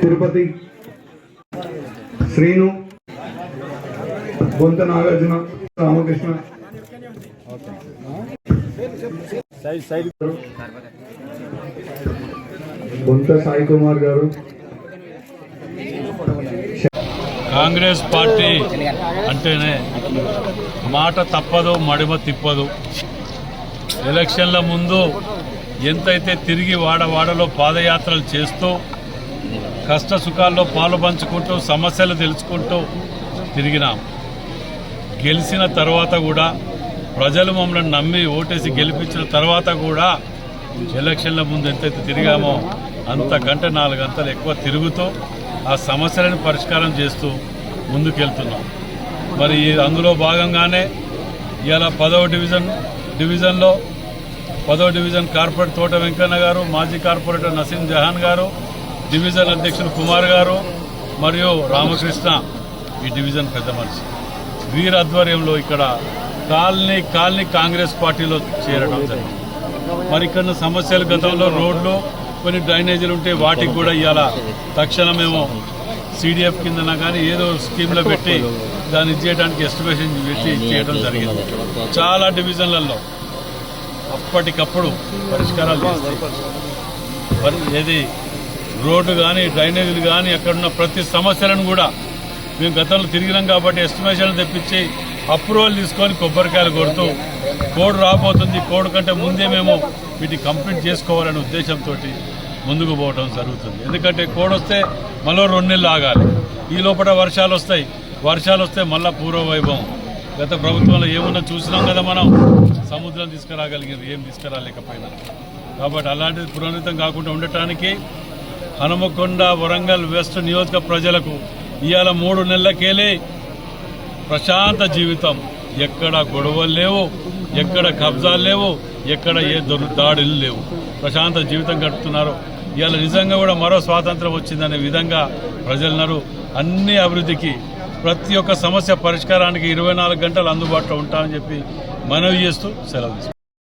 తిరుపతి శ్రీను బొంత నాగార్జున రామకృష్ణ. బొంత సాయి కుమార్ గారు. కాంగ్రెస్ పార్టీ అంటేనే మాట తప్పదు మడిమ తిప్పదు. ఎలక్షన్ల ముందు ఎంతైతే తిరిగి వాడవాడలో పాదయాత్రలు చేస్తూ కష్ట సుఖాల్లో పాలు పంచుకుంటూ సమస్యలు తెలుసుకుంటూ తిరిగినాం. గెలిచిన తర్వాత కూడా ప్రజలు మమ్మల్ని నమ్మి ఓటేసి గెలిపించిన తర్వాత కూడా ఎలక్షన్ల ముందు ఎంతైతే తిరిగామో అంతకంటే నాలుగు గంటలు ఎక్కువ తిరుగుతూ ఆ సమస్యలను పరిష్కారం చేస్తూ ముందుకెళ్తున్నాం. మరి అందులో భాగంగానే ఇవాళ పదవ డివిజన్ డివిజన్లో పదో డివిజన్ కార్పొరేట్ తోట వెంకన్న గారు మాజీ కార్పొరేటర్ నసీం జహాన్ గారు డివిజన్ అధ్యక్షులు కుమార్ గారు మరియు రామకృష్ణ ఈ డివిజన్ పెద్ద మనిషి. వీరి ఆధ్వర్యంలో ఇక్కడ కాలనీ కాలనీ కాంగ్రెస్ పార్టీలో చేరడం జరిగింది. మరి ఇక్కడ సమస్యలు గతంలో రోడ్లు కొన్ని డ్రైనేజీలు ఉంటే వాటికి కూడా ఇవాళ తక్షణమేమో సీడీఎఫ్ కిందన కానీ ఏదో స్కీమ్లో పెట్టి దాన్ని చేయడానికి ఎస్టిమేషన్ పెట్టి చేయడం జరిగింది. చాలా డివిజన్లలో అప్పటికప్పుడు పరిష్కారాలు చేస్తాయి మరి ఏది రోడ్డు కానీ డ్రైనేజీలు కానీ అక్కడున్న ప్రతి సమస్యలను కూడా మేము గతంలో తిరిగినాం కాబట్టి ఎస్టిమేషన్ తెప్పించి అప్రూవల్ తీసుకొని కొబ్బరికాయలు కొడుతూ కోడ్ రాబోతుంది. కోడ్ కంటే ముందే మేము వీటిని కంప్లీట్ చేసుకోవాలనే ఉద్దేశంతో ముందుకు పోవడం జరుగుతుంది. ఎందుకంటే కోడ్ వస్తే మళ్ళీ రెండు నెలలు ఆగాలి. ఈ లోపల వర్షాలు వస్తాయి. వర్షాలు వస్తే మళ్ళీ పూర్వ వైభవం గత ప్రభుత్వంలో ఏమున్నా చూసినాం కదా మనం. సముద్రం తీసుకురాగలిగారు ఏం తీసుకురాలేకపోయినా. కాబట్టి అలాంటిది పునరుద్ధం కాకుండా ఉండటానికి హనుమకొండ వరంగల్ వెస్ట్ నియోజక ప్రజలకు ఇవాళ మూడు నెలలకేలే ప్రశాంత జీవితం. ఎక్కడ గొడవలు లేవు ఎక్కడ కబ్జాలు లేవు ఎక్కడ ఏ దాడులు లేవు. ప్రశాంత జీవితం గడుపుతున్నారు. ఇవాళ నిజంగా కూడా మరో స్వాతంత్రం వచ్చిందనే విధంగా ప్రజలున్నారు అన్ని అభివృద్ధికి ప్రతి ఒక్క సమస్య పరిష్కారానికి ఇరవై నాలుగు గంటలు అందుబాటులో ఉంటామని చెప్పి మనవి చేస్తూ సెలవు